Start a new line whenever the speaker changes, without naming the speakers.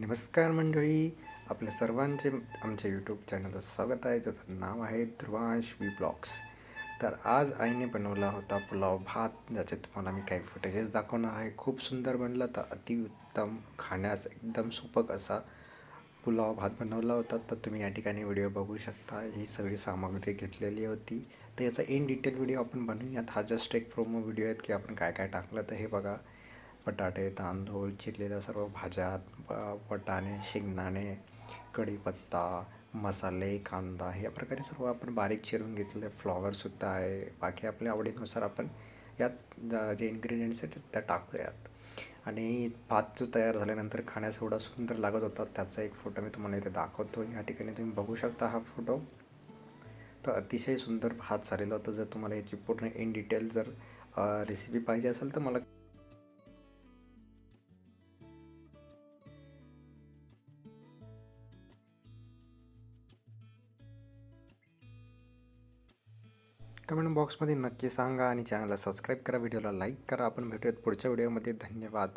नमस्कार मंडळी आपल्या सर्वांचे आमच्या यूट्यूब चॅनलवर स्वागत आहे. ज्याचं नाव आहे ध्रुवांश वी ब्लॉग्स तर आज आईने बनवला होता पुलाव भात ज्याचे तुम्हाला मी काही फुटेजेस दाखवणार आहे. खूप सुंदर बनला तर अतिउत्तम खाण्यास एकदम सुपक असा पुलाव भात बनवला होता. तर तुम्ही या ठिकाणी व्हिडिओ बघू शकता. ही सगळी सामग्री घेतलेली होती. तर याचा इन डिटेल व्हिडिओ आपण बनवूयात. हा जस्ट एक प्रोमो व्हिडिओ आहेत की आपण काय काय टाकलं तर हे बघा. बटाटे तांदूळ चिरलेल्या सर्व भाज्या वटाणे शेंगदाणे कढीपत्ता मसाले कांदा या प्रकारे सर्व आपण बारीक चिरून घेतलेले फ्लॉवरसुद्धा आहे. बाकी आपल्या आवडीनुसार आपण यात जे इन्ग्रेडियंट्स आहेत त्या टाकूयात. आणि भात जो तयार झाल्यानंतर खाण्यास एवढा सुंदर लागत होता त्याचा एक फोटो मी तुम्हाला इथे दाखवतो. या ठिकाणी तुम्ही बघू शकता हा फोटो तर अतिशय सुंदर भात झालेला होता. जर तुम्हाला याची पूर्ण इन डिटेल जर रेसिपी पाहिजे असेल तर मला कमेंट बॉक्समध्ये नक्की सांगा आणि चॅनलला सबस्क्राईब करा. व्हिडिओला लाईक करा. आपण भेटूयात पुढच्या व्हिडिओमध्ये धन्यवाद.